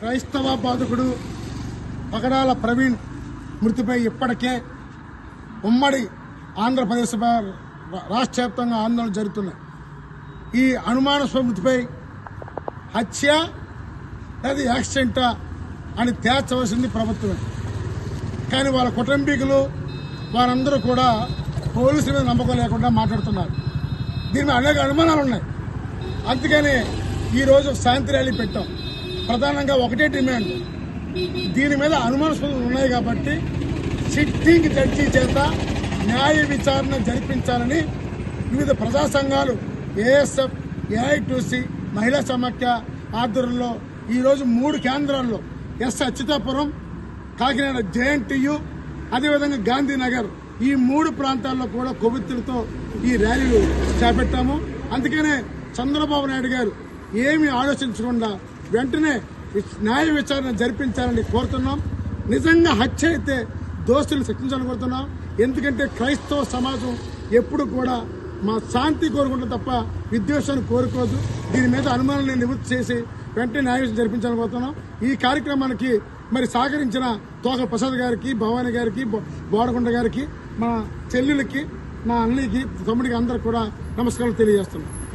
క్రైస్తవ బాధకుడు పగడాల ప్రవీణ్ మృతిపై ఇప్పటికే ఉమ్మడి ఆంధ్రప్రదేశ్ రాష్ట్ర వ్యాప్తంగా ఆందోళన జరుగుతున్నాయి. ఈ అనుమానాస్పద మృతిపై హత్య లేదా యాక్సిడెంటా అని తేల్చవలసింది ప్రభుత్వమే. కానీ వాళ్ళ కుటుంబీకులు వారందరూ కూడా పోలీసుల మీద నమ్మకం లేకుండా మాట్లాడుతున్నారు. దీని మీద అనేక అనుమానాలు ఉన్నాయి అందుకని ఈరోజు శాంతి ర్యాలీ పెట్టాం. ప్రధానంగా ఒకటే డిమాండ్. దీని మీద అనుమానాస్పదలు ఉన్నాయి కాబట్టి సిట్టింగ్ జడ్జి చేత న్యాయ విచారణ జరిపించాలని వివిధ ప్రజా సంఘాలు ఏఎస్ఎఫ్ ఏఐటీసీ మహిళా సమాఖ్య ఆధ్వర్యంలో ఈరోజు మూడు కేంద్రాల్లో ఎస్ అచ్యుతాపురం కాకినాడ జేఎన్టీయు అదేవిధంగా గాంధీనగర్ ఈ మూడు ప్రాంతాల్లో కూడా కొవ్వొత్తులతో ఈ ర్యాలీలు చేపట్టాము. అందుకనే చంద్రబాబు నాయుడు గారు ఏమి ఆలోచించకుండా వెంటనే న్యాయ విచారణ జరిపించాలని కోరుతున్నాం. నిజంగా హత్య అయితే దోషులు శిక్షించాలని కోరుతున్నాం. ఎందుకంటే క్రైస్తవ సమాజం ఎప్పుడు కూడా మా శాంతి కోరుకుంటాం తప్ప విద్వేషాన్ని కోరుకోదు. దీని మీద అనుమానాన్ని నివృత్తి చేసి వెంటనే న్యాయం జరిపించాలని కోరుతున్నాం. ఈ కార్యక్రమానికి మరి సహకరించిన తోక ప్రసాద్ గారికి భవానీ గారికి బో- బోడకొండ గారికి మా చెల్లెలకి మా అన్నయ్యకి తమ్ముడికి అందరికి కూడా నమస్కారాలు తెలియజేస్తున్నాం.